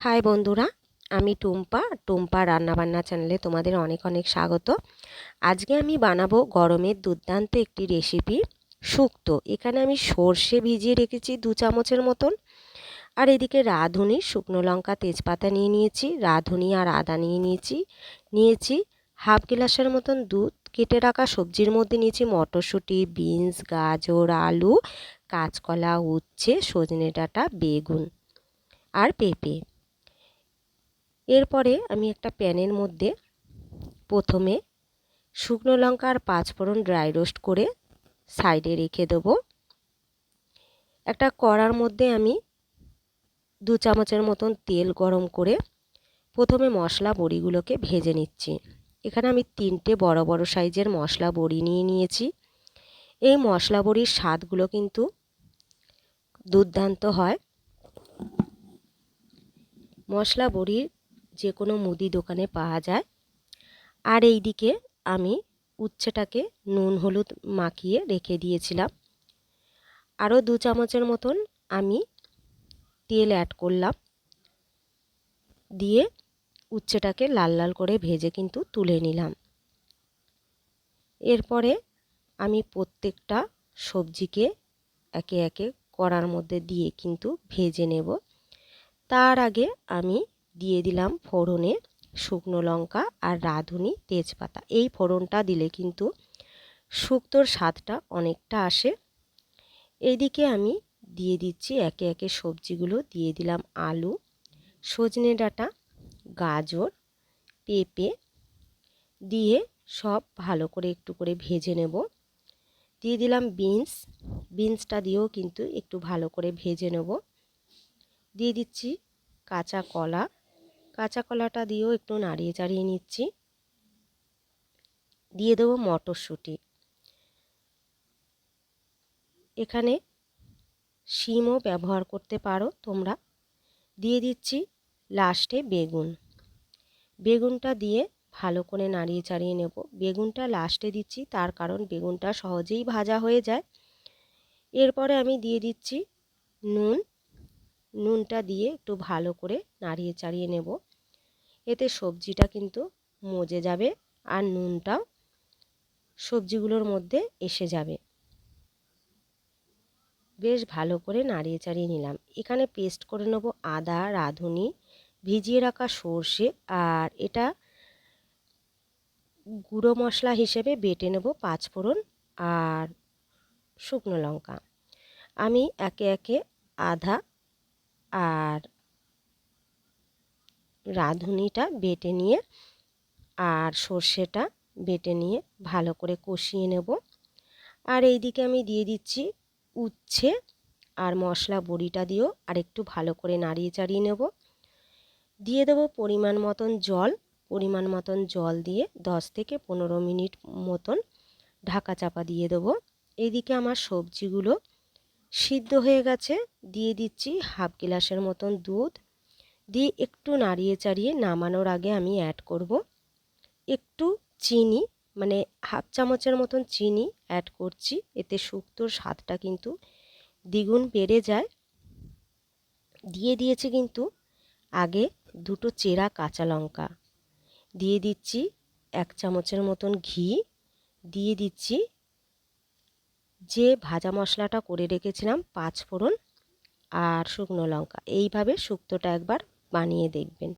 High বন্ধুরা, আমি টুম্পা টুম্পা রান্নাবান্না চ্যানেলে তোমাদের অনেক অনেক স্বাগত। আজকে আমি বানাবো গরমের দুর্দান্ত একটি রেসিপি শুক্তো। এখানে আমি সর্ষে ভিজিয়ে রেখেছি দু চামচের মতন। আর এদিকে রাঁধুনি, শুকনো লঙ্কা, তেজপাতা নিয়ে নিয়েছি, রাঁধুনি আর আদা নিয়ে নিয়েছি। নিয়েছি হাফ গ্লাসের মতন দুধ, কেটে রাখা সবজির মধ্যে নিয়েছি মটরশুঁটি, বিনস, গাজর, আলু, কাঁচকলা, উচ্ছে, সজনে ডাঁটা, বেগুন আর পেঁপে। এরপরে আমি একটা প্যানের মধ্যে প্রথমে শুকনো লঙ্কা আর পাঁচফোড়ন ড্রাই রোস্ট করে সাইডে রেখে দেব। একটা কড়ার মধ্যে আমি দু চামচের মতন তেল গরম করে প্রথমে মশলা বড়িগুলোকে ভেজে নিচ্ছি। এখানে আমি তিনটে বড় বড় সাইজের মশলা বড়ি নিয়ে নিয়েছি। এই মশলা বড়ির স্বাদগুলো কিন্তু দুর্দান্ত হয়। মশলা বড়ির যে কোনো মুদি দোকানে পাওয়া যায়। আর এই দিকে আমি উচ্ছেটাকে নুন হলুদ মাখিয়ে রেখে দিয়েছিলাম। আরও দু চামচের মতন আমি তেল অ্যাড করলাম। দিয়ে উচ্ছেটাকে লাল লাল করে ভেজে কিন্তু তুলে নিলাম। এরপরে আমি প্রত্যেকটা সবজিকে একে একে কড়ার মধ্যে দিয়ে কিন্তু ভেজে নেব। তার আগে আমি দিয়ে দিলাম ফোড়নে শুকনো লঙ্কা আর রাঁধুনি তেজপাতা। এই ফোড়নটা দিলে কিন্তু শুক্তোর স্বাদটা অনেকটা আসে। এইদিকে আমি দিয়ে দিচ্ছি একে একে সবজিগুলো। দিয়ে দিলাম আলু, সজনে ডাঁটা, গাজর, পেঁপে। দিয়ে সব ভালো করে একটু করে ভেজে নেব। দিয়ে দিলাম বিনস। বিনসটা দিয়েও কিন্তু একটু ভালো করে ভেজে নেব। দিয়ে দিচ্ছি কাঁচা কলা। কাঁচা কলাটা দিয়েও একটু নাড়িয়ে চাড়িয়ে নিচ্ছি। দিয়ে দেবো মটরশুঁটি। এখানে শিমও ব্যবহার করতে পারো তোমরা। দিয়ে দিচ্ছি লাস্টে বেগুন। বেগুনটা দিয়ে ভালো করে নাড়িয়ে চাড়িয়ে নেব। বেগুনটা লাস্টে দিচ্ছি, তার কারণ বেগুনটা সহজেই ভাজা হয়ে যায়। এরপরে আমি দিয়ে দিচ্ছি নুন। নুনটা দিয়ে একটু ভালো করে নাড়িয়ে চাড়িয়ে নেব। এতে সবজিটা কিন্তু মজে যাবে আর নুনটাও সবজিগুলোর মধ্যে এসে যাবে। বেশ ভালো করে নাড়িয়ে চাড়িয়ে নিলাম। এখানে পেস্ট করে নেব আদা, রাঁধুনি, ভিজিয়ে রাখা সর্ষে আর এটা গুঁড়ো মশলা হিসেবে বেটে নেব পাঁচফোড়ন আর শুকনো লঙ্কা। আমি একে একে আধা আর রাঁধুনিটা বেটে নিয়ে আর সর্ষেটা বেটে নিয়ে ভালো করে কষিয়ে নেব। আর এই দিকে আমি দিয়ে দিচ্ছি উচ্ছে আর মশলা বড়িটা দিয়েও আর একটু ভালো করে নাড়িয়ে চাড়িয়ে নেব। দিয়ে দেবো পরিমাণ মতন জল, পরিমাণ মতন জল দিয়ে দশ থেকে পনেরো মিনিট মতন ঢাকা চাপা দিয়ে দেবো। এইদিকে আমার সবজিগুলো সিদ্ধ হয়ে গেছে। দিয়ে দিচ্ছি হাফ গ্লাসের মতন দুধ। দিয়ে একটু নাড়িয়ে চাড়িয়ে নামানোর আগে আমি অ্যাড করব। একটু চিনি মানে হাফ চামচের মতন চিনি অ্যাড করছি। এতে শুক্তোর স্বাদটা কিন্তু দ্বিগুণ বেড়ে যায়। দিয়ে দিয়েছি কিন্তু আগে দুটো চেরা কাঁচা লঙ্কা। দিয়ে দিচ্ছি এক চামচের মতন ঘি। দিয়ে দিচ্ছি যে ভাজা মশলাটা করে রেখেছিলাম পাঁচ ফোড়ন আর শুকনো লঙ্কা। এইভাবে শুক্তোটা একবার বানিয়ে দেখবেন।